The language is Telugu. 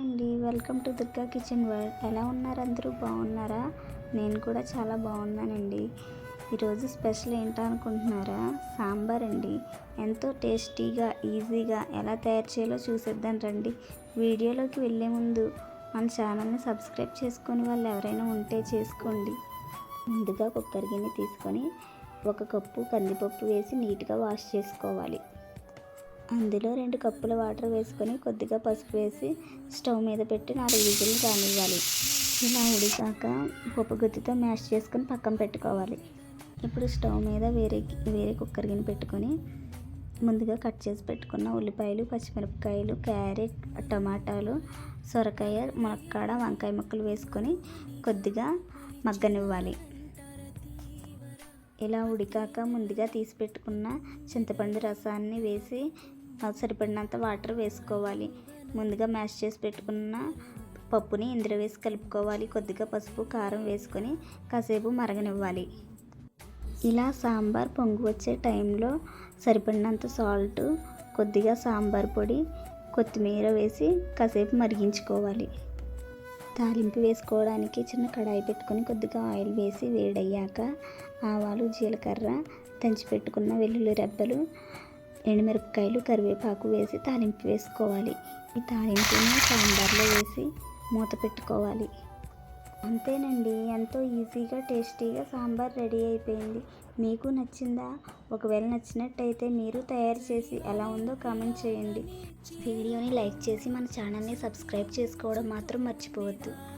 అండి welcome to Durga kitchen world. ఎలా ఉన్నారు అందరూ? బాగున్నారా? నేను కూడా చాలా బాగున్నానండి. ఈరోజు స్పెషల్ ఏంటో అనుకుంటున్నారా సాంబార్ అండి. ఎంతో టేస్టీగా ఈజీగా ఎలా తయారు చేయాలో చూసేద్దాం రండి. వీడియోలోకి వెళ్ళే ముందు మన ఛానల్ని సబ్స్క్రైబ్ చేసుకొని వాళ్ళు ఎవరైనా ఉంటే చేసుకోండి. ముందుగా కుక్కర్ గిన్నె తీసుకొని ఒక కప్పు కందిపప్పు వేసి నీట్గా వాష్ చేసుకోవాలి. అందులో రెండు కప్పుల వాటర్ వేసుకొని కొద్దిగా పసుపు వేసి స్టవ్ మీద పెట్టి నాలుగు విజిల్లు రానివ్వాలి. ఇలా ఉడికాక పప్పు గుత్తితో మ్యాష్ చేసుకొని పక్కన పెట్టుకోవాలి. ఇప్పుడు స్టవ్ మీద వేరే వేరే కుక్కర్ గిన్నె పెట్టుకొని ముందుగా కట్ చేసి పెట్టుకున్న ఉల్లిపాయలు పచ్చిమిరపకాయలు క్యారెట్ టమాటాలు సొరకాయ మునక్కాడ వంకాయ ముక్కలు వేసుకొని కొద్దిగా మగ్గనివ్వాలి. ఇలా ఉడికాక ముందుగా తీసి పెట్టుకున్న చింతపండు రసాన్ని వేసి సరిపడినంత వాటర్ వేసుకోవాలి. ముందుగా మ్యాష్ చేసి పెట్టుకున్న పప్పుని ఇందులో వేసి కలుపుకోవాలి. కొద్దిగా పసుపు కారం వేసుకొని కాసేపు మరగనివ్వాలి. ఇలా సాంబార్ పొంగు వచ్చే టైంలో సరిపడినంత సాల్ట్ కొద్దిగా సాంబార్ పొడి కొత్తిమీర వేసి కాసేపు మరిగించుకోవాలి. తాలింపు వేసుకోవడానికి చిన్న కడాయి పెట్టుకొని కొద్దిగా ఆయిల్ వేసి వేడయ్యాక ఆవాలు జీలకర్ర దంచి పెట్టుకున్న వెల్లుల్లి రెబ్బలు ఎండుమిరపకాయలు కరివేపాకు వేసి తాలింపు వేసుకోవాలి. ఈ తాలింపుని సాంబార్లో వేసి మూత పెట్టుకోవాలి. అంతేనండి. ఎంతో ఈజీగా టేస్టీగా సాంబార్ రెడీ అయిపోయింది. మీకు నచ్చిందా? ఒకవేళ నచ్చినట్టయితే మీరు తయారు చేసి ఎలా ఉందో కామెంట్ చేయండి. వీడియోని లైక్ చేసి మన ఛానల్ని సబ్స్క్రైబ్ చేసుకోవడం మాత్రం మర్చిపోవద్దు.